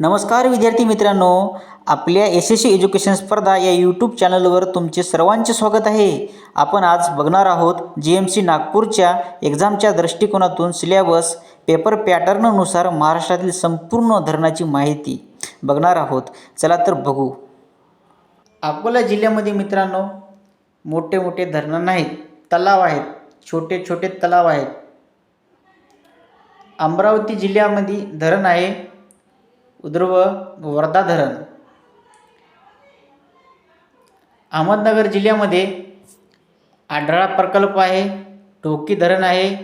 नमस्कार विद्यार्थी मित्रांनो आपल्या एस एस सी एज्युकेशन स्पर्धा या यूट्यूब चॅनलवर तुमचे सर्वांचे स्वागत आहे. आपण आज बघणार आहोत जी एम सी नागपूरच्या एक्झामच्या दृष्टिकोनातून सिलेबस पेपर पॅटर्ननुसार महाराष्ट्रातील संपूर्ण धरणाची माहिती बघणार आहोत. चला तर बघू. अकोला जिल्ह्यामध्ये मित्रांनो मोठे मोठे धरणं नाहीत तलाव आहेत छोटे छोटे तलाव आहेत. अमरावती जिल्ह्यामध्ये धरण आहे. उद्रव वर्धा धरण अहमदनगर जिल्ह्यामध्ये आढळा प्रकल्प आहे टोकी धरण आहे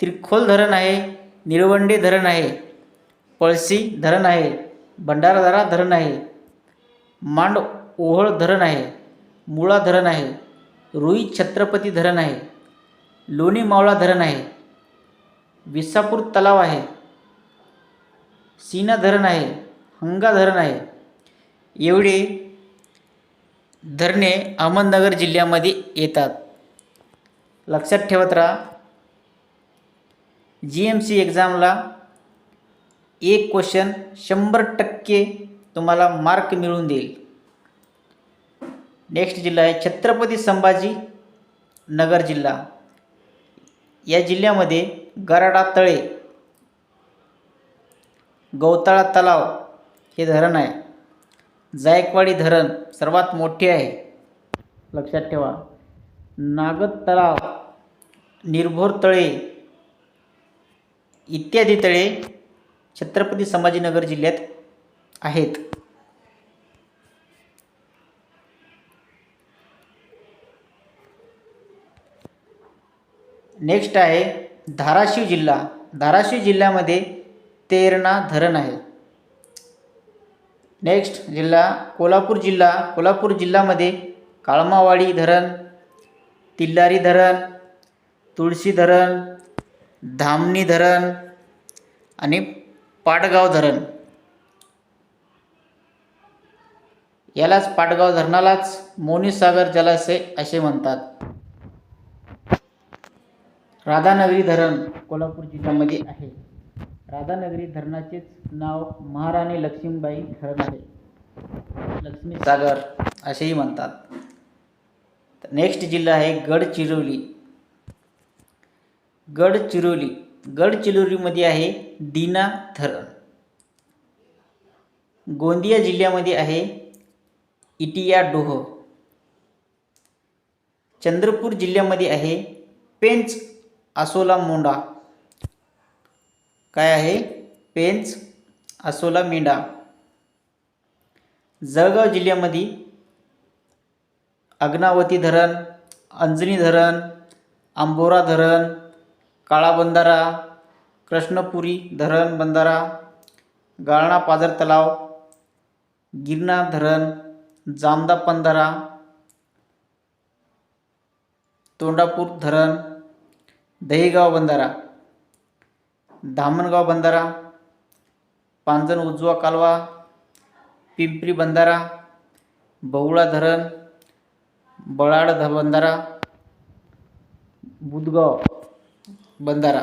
त्रिखोल धरण आहे निळवंडे धरण आहे पळसी धरण आहे भंडारदारा धरण आहे मांड ओहळ धरण आहे मुळा धरण आहे रुई छत्रपती धरण आहे लोणी मावळा धरण आहे विसापूर तलाव आहे. सीना धरण आहे हंगा धरण आहे. एवढे धरणे अहमदनगर जिल्ह्यामध्ये येतात. लक्षात ठेवत राहा जी एम सी एक्झामला एक क्वेश्चन शंभर टक्के तुम्हाला मार्क मिळून देईल. नेक्स्ट जिल्हा आहे छत्रपती संभाजी नगर जिल्हा. या जिल्ह्यामध्ये गराडा तळे गौताळा तलाव हे धरण आहे. जायकवाडी धरण सर्वात मोठे आहे. लक्षात ठेवा. नागद तलाव निर्भोर तळे इत्यादी तळे छत्रपती संभाजीनगर जिल्ह्यात आहेत. नेक्स्ट आहे धाराशिव जिल्हा. धाराशिव जिल्ह्यामध्ये तेरणा धरण आहे. नेक्स्ट जिल्हा कोल्हापूर जिल्हा. कोल्हापूर जिल्ह्यामध्ये काळमावाडी धरण तिल्लारी धरण तुळशी धरण धामणी धरण आणि पाटगाव धरण. यालाच पाटगाव धरणालाच मोनीसागर जलाशय असे म्हणतात. राधानगरी धरण कोल्हापूर जिल्ह्यामध्ये आहे. राधानगरी धरणाचेच नाव महाराणी लक्ष्मीबाई धरण आहे लक्ष्मी सागर असेही म्हणतात. नेक्स्ट जिल्हा आहे गडचिरोली. गडचिरोली गडचिरोलीमध्ये आहे दीना धरण. गोंदिया जिल्ह्यामध्ये आहे इटिया डोह. चंद्रपूर जिल्ह्यामध्ये आहे पेंच आसोला मोंडा काय आहे? पेंच आसोला मेंढा. जळगाव जिल्ह्यामध्ये अग्नावती धरण अंजनी धरण आंबोरा धरण काळा बंधारा कृष्णपुरी धरण बंधारा गाळणा पाझर तलाव गिरणा धरण जामदा बंधारा तोंडापूर धरण दहीगाव बंधारा. धामणगाव बंधारा पांजण उजवा कालवा पिंपरी बंधारा बवळा धरण बळाड ध बंधारा बुधगाव बंधारा.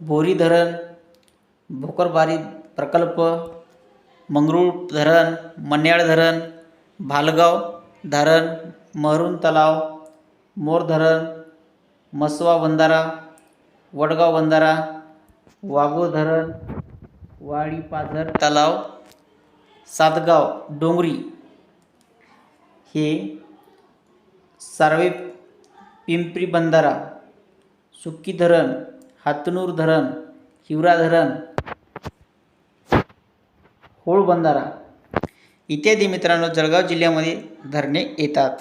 बोरी धरण भोकरबारी प्रकल्प मंगरूळ धरण मन्याळ धरण भालगाव धरण मरून तलाव मोर धरण मसवा बंधारा वडगाव बंधारा वाघो धरण वाडीपाझर तलाव सातगाव डोंगरी. हे सार्वे पिंपरी बंधारा सुक्की धरण हातनूर धरण हिवरा धरण होळ बंधारा. इत्यादी मित्रांनो जळगाव जिल्ह्यामध्ये धरणे येतात.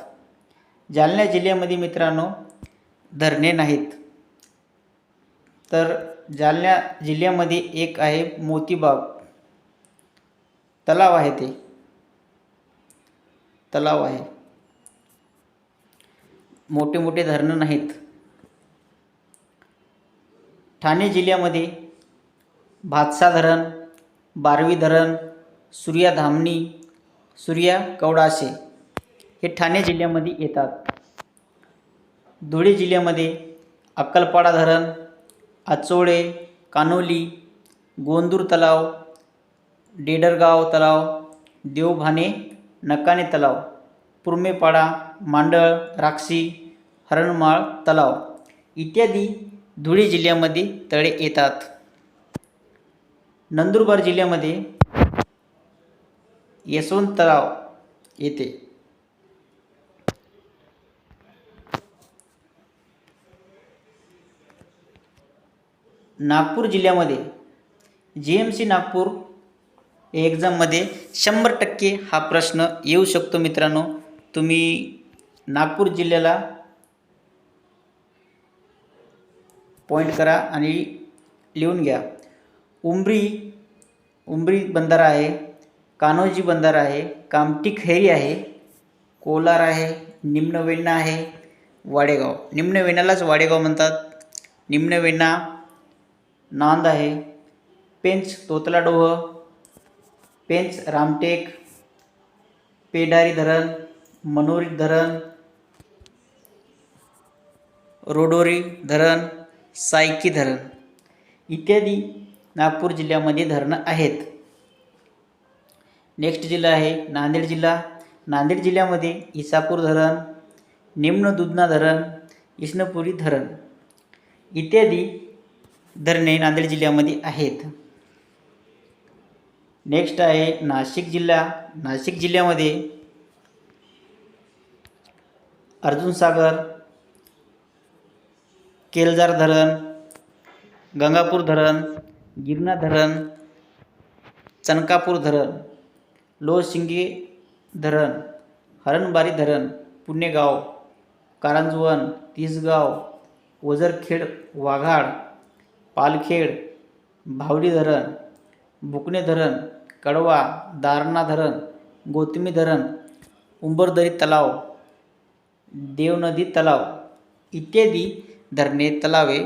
जालना जिल्ह्यामध्ये मित्रांनो धरणे नाहीत. तर जालना जिल्ह्यामध्ये एक आहे मोतीबाग. तलाव आहे ते. तलाव आहे. मोठे मोठे धरणं नाहीत. ठाणे जिल्ह्यामध्ये भातसा धरण बारवी धरण सूर्याधामणी सूर्या कवडासे हे ठाणे जिल्ह्यामध्ये येतात. धुळे जिल्ह्यामध्ये अक्कलपाडा धरण आचोळे कानोली गोंदूर तलाव डेडरगाव तलाव देवभाने नकाने तलाव पुरमेपाडा मांडळ राक्षी हरणमाळ तलाव इत्यादी धुळे जिल्ह्यामध्ये तळे येतात. नंदुरबार जिल्ह्यामध्ये यशवंतराव येते. नागपूर जिल्ह्यामध्ये जी एम सी नागपूर एक्झाममध्ये शंभर टक्के हा प्रश्न येऊ शकतो मित्रांनो. तुम्ही नागपूर जिल्ह्याला पॉईंट करा आणि लिहून घ्या. उमरी उमरी बंधारा आहे. कान्होजी बंधारा आहे कामठी खैरी आहे कोलार आहे निम्नवेण्णा आहे वाडेगाव. निम्नवेण्णालाच वाडेगाव म्हणतात. निम्नवेण्णा नांद आहे पेंच तोतलाडोह पेंच रामटेक पेडारी धरण मनोरी धरण रोडोरी धरण सायकी धरण. इत्यादी नागपूर जिल्ह्यामध्ये धरणं आहेत. नेक्स्ट जिल्हा आहे नांदेड जिल्हा. नांदेड जिल्ह्यामध्ये इसापूर धरण निम्न दुधना धरण इस्नपुरी धरण इत्यादी धरणे नांदेड जिल्ह्यामध्ये आहेत. नेक्स्ट आहे नाशिक जिल्हा. नाशिक जिल्ह्यामध्ये अर्जुन सागर केलजार धरण गंगापूर धरण गिरणा धरण चनकापूर धरण लोहशिंगे धरण हरणबारी धरण पुणेगाव कारंजवन तिसगाव वजरखेड वाघाड पालखेड भावडी धरण बुकणे धरण कडवा दारणा धरण गोतमी धरण उंबरदरी तलाव देवनदी तलाव इत्यादी धरणे तलावे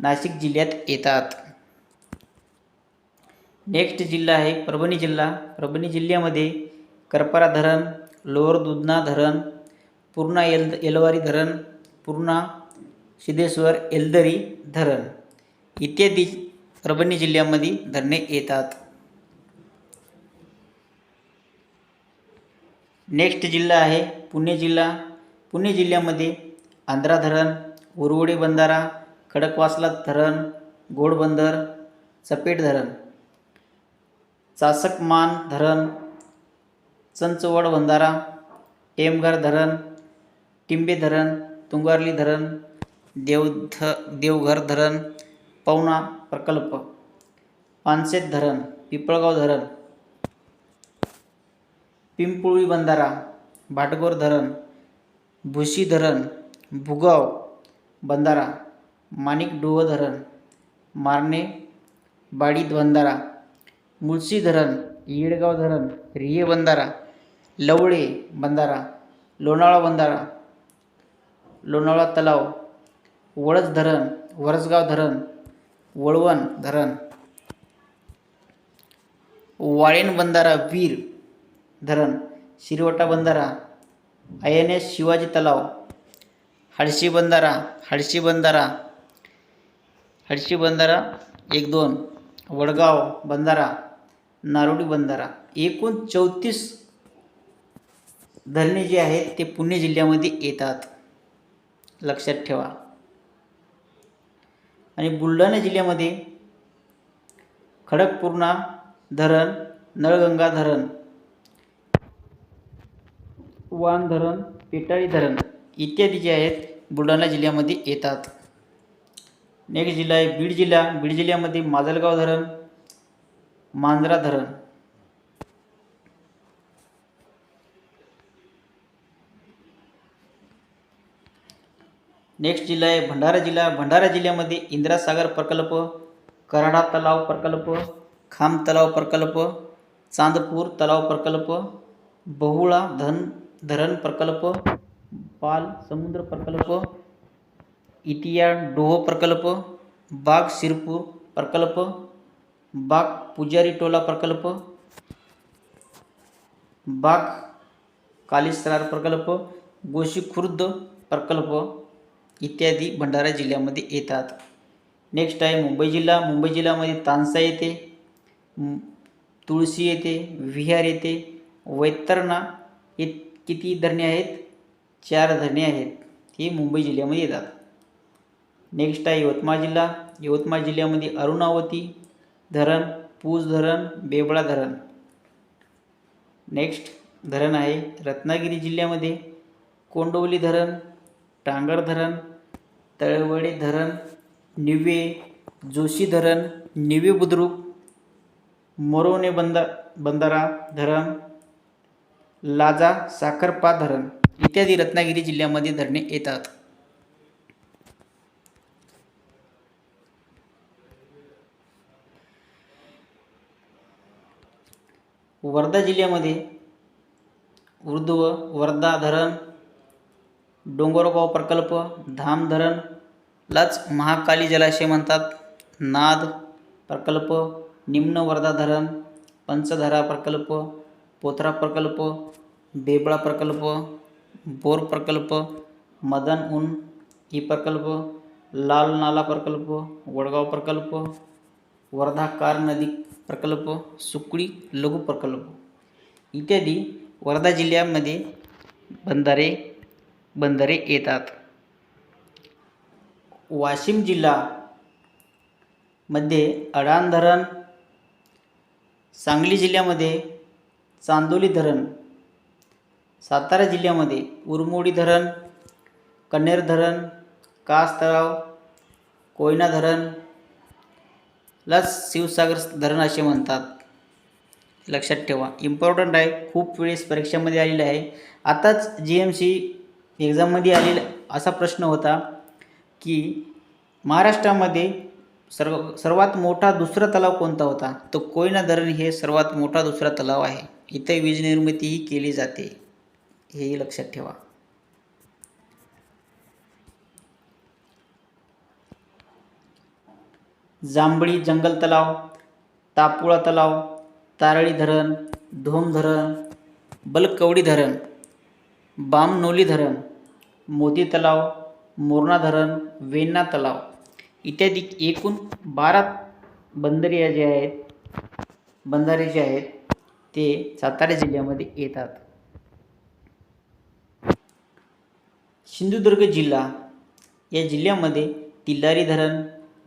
नाशिक जिल्ह्यात येतात. नेक्स्ट जिल्हा आहे परभणी जिल्हा. परभणी जिल्ह्यामध्ये करपारा धरण लोअर दुधना धरण पूर्णा एल एलवारी धरण पूर्णा सिद्धेश्वर एलदरी धरण इत्यादी परभणी जिल्ह्यामध्ये धरणे येतात. नेक्स्ट जिल्हा आहे पुणे जिल्हा. पुणे जिल्ह्यामध्ये आंध्रा धरण उरवडे बंधारा खडकवासला धरण घोडबंदर चपेट धरण चासकमान धरण चंचवड बंधारा टेमघर धरण टिंबे धरण तुंगारली धरण देवध देवघर धरण पवना प्रकल्प पानसेत धरण पिपळगाव धरण पिंपुळी बंधारा भाटगोर धरण भुशी धरण भुगाव बंधारा माणिकडोह धरण मारणे बाडीत बंधारा मुळशी धरण येडगाव धरण रिये बंधारा लवळे बंधारा लोणावळा बंधारा लोणावळा तलाव वळस धरण वरसगाव धरण वळवण धरण. वाळेन बंधारा वीर धरण शिरवटा बंधारा आय एन एस शिवाजी तलाव हडशी बंधारा हडशी बंधारा हडशी बंधारा एक दोन वडगाव बंधारा नारोडी बंधारा. एकूण चौतीस धरणे जी आहेत ते पुणे जिल्ह्यामध्ये येतात. लक्षात ठेवा. आणि बुलढाणा जिल्ह्यामध्ये खडकपूर्णा धरण नळगंगा धरण वान धरण पेटाळी धरण इत्यादी जे आहेत बुलढाणा जिल्ह्यामध्ये येतात. नेक्स्ट जिल्हा आहे बीड जिल्हा. बीड जिल्ह्यामध्ये माजलगाव धरण मांजरा धरण. नेक्स्ट जिल्हा आहे भंडारा जिल्हा. भंडारा जिल्ह्यामध्ये इंदिरासागर प्रकल्प कराडा तलाव प्रकल्प खाम तलाव प्रकल्प चांदपूर तलाव प्रकल्प बहुळा धन धरण प्रकल्प पाल समुद्र प्रकल्प इतिया डोह प्रकल्प बाग शिरपूर प्रकल्प बाग पुजारी टोला प्रकल्प. बाग कालिसरार प्रकल्प. गोशी खुर्द प्रकल्प इत्यादी भंडारा जिल्ह्यामध्ये येतात. नेक्स्ट आहे मुंबई जिल्हा. मुंबई जिल्ह्यामध्ये तानसा येते. तुळशी येते. विहार येते. वैतरणा हे किती धरणे आहेत? चार धरणे आहेत. ही मुंबई जिल्ह्यामध्ये येतात. नेक्स्ट आहे यवतमाळ जिल्हा. यवतमाळ जिल्ह्यामध्ये अरुणावती धरण पूज धरण बेबळा धरण. नेक्स्ट धरण आहे रत्नागिरी जिल्ह्यामध्ये. कोंडवली धरण टांगर धरण तळवडे धरण निवे जोशी धरण निवे बुद्रुक मोरवणे बंदा बंधारा धरण लाजा साखरपा धरण. इत्यादी रत्नागिरी जिल्ह्यामध्ये धरणे येतात. वर्धा जिल्ह्यामध्ये उर्ध्व वर्धा धरण डोंगरगाव प्रकल्प धाम धरण लाच महाकाली जलाशय म्हणतात. नाद प्रकल्प निम्न वर्धा धरण पंचधारा प्रकल्प पोथरा प्रकल्प बेबळा प्रकल्प बोर प्रकल्प मदन उन ही प्रकल्प लाल नाला प्रकल्प वडगाव प्रकल्प वर्धा कार नदी प्रकल्प सुकळी लघु प्रकल्प. इत्यादी वर्धा जिल्ह्यामध्ये बंधारे बंधारे येतात. वाशिम जिल्हा मध्ये अडाण धरण सांगली जिल्ह्यामध्ये चांदोली धरण सातारा जिल्ह्यामध्ये उरमोडी धरण कन्नेर धरण कास तलाव कोयना धरण लाच शिवसागर धरण असे म्हणतात. लक्षात ठेवा. इम्पॉर्टंट आहे. खूप वेळेस परीक्षामध्ये आलेलं आहे. आताच जी एम सी एक्झाममध्ये आलेला असा प्रश्न होता की महाराष्ट्रामध्ये सर्व सर्वात मोठा दुसरा तलाव कोणता होता? तो कोयना धरण हे सर्वात मोठा दुसरा तलाव आहे. इथे वीज निर्मितीही केली जाते. हेही लक्षात ठेवा. जांभळी जंगल तलाव तापुळा तलाव तारळी धरण धोम धरण बलकवडी धरण बामनोली धरण मोती तलाव मोरणा धरण वेण्णा तलाव इत्यादी एकूण बारा बंदरे जे आहेत बंधारे जे आहेत ते सातारा जिल्ह्यामध्ये येतात. सिंधुदुर्ग जिल्हा या जिल्ह्यामध्ये तिल्लारी धरण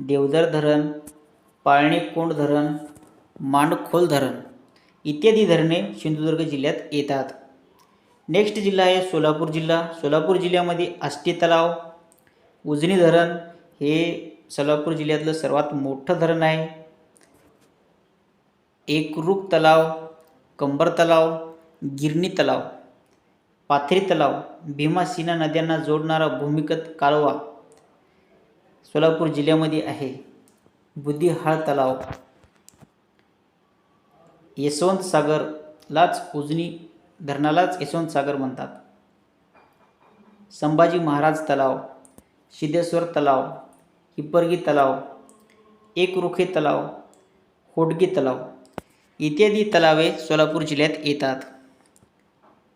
देवधर धरण पाळणेकोंड धरण मांडखोल धरण इत्यादी धरणे सिंधुदुर्ग जिल्ह्यात येतात. नेक्स्ट जिल्हा आहे सोलापूर जिल्हा. सोलापूर जिल्ह्यामध्ये आष्टी तलाव उजनी धरण हे सोलापूर जिल्ह्यातलं सर्वात मोठं धरण आहे. एकरूप तलाव कंबर तलाव गिरणी तलाव पाथरी तलाव भीमासीना नद्यांना जोडणारा भूमिगत कालवा सोलापूर जिल्ह्यामध्ये आहे. बुद्धिहाळ तलाव. यशवंत सागरलाच उजनी धरणालाच यशवंत सागर म्हणतात. संभाजी महाराज तलाव सिद्धेश्वर तलाव हिप्परगी तलाव एकरुखे तलाव होडगी तलाव इत्यादी तलावे सोलापूर जिल्ह्यात येतात.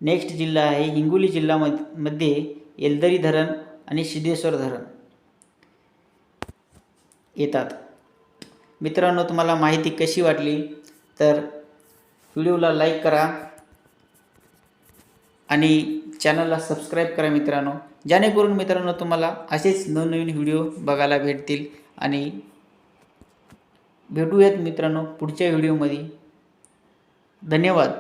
नेक्स्ट जिल्हा आहे हिंगोली जिल्ह्यामध्ये मध्ये येलदरी धरण आणि सिद्धेश्वर धरण. येतात. मित्रांनो तुम्हाला माहिती कशी वाटली? तर व्हिडिओला लाईक करा आणि चॅनलला सबस्क्राईब करा मित्रांनो. जेणेकरून मित्रांनो तुम्हाला असेच नवनवीन व्हिडिओ बघायला भेटतील. आणि भेटूयात मित्रांनो पुढच्या व्हिडिओमध्ये. धन्यवाद.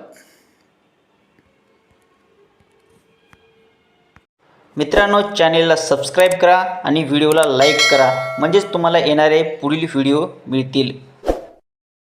मित्रांनो चॅनेलला सबस्क्राईब करा आणि व्हिडिओला लाईक करा. म्हणजेच तुम्हाला येणारे पुढील व्हिडिओ मिळतील.